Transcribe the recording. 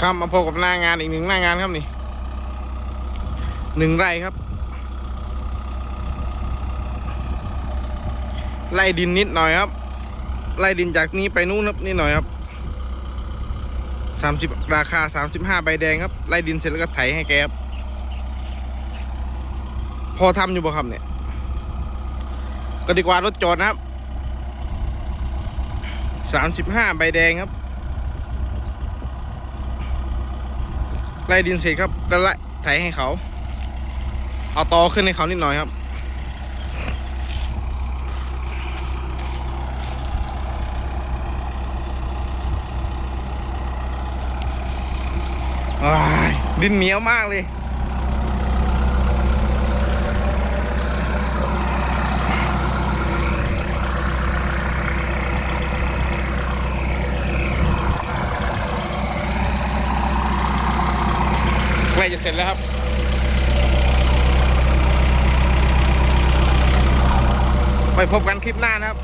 ครับมาพบกับหน้างานอีกหนึ่งหน้างานครับนี่หนึ่งไร่ครับ ไล่ดินนิดหน่อยครับ ไล่ดินจากนี้ไปนู้นครับนิดหน่อยครับสามสิบราคาสามสิบห้าใบแดงครับ ไล่ดินเสร็จแล้วก็ไถให้แกครับพอทำอยู่บ่ครับเนี่ยก็ดีกว่ารถจอดนะครับสามสิบห้าใบแดงครับ ไล่ดินเสร็จครับก็ไล่ไถให้เขา เอาตอขึ้นให้เขานิดหน่อยครับ ดินเหนียวมากเลย ใกล้จะเสร็จแล้วครับไปพบกันคลิปหน้านะครับ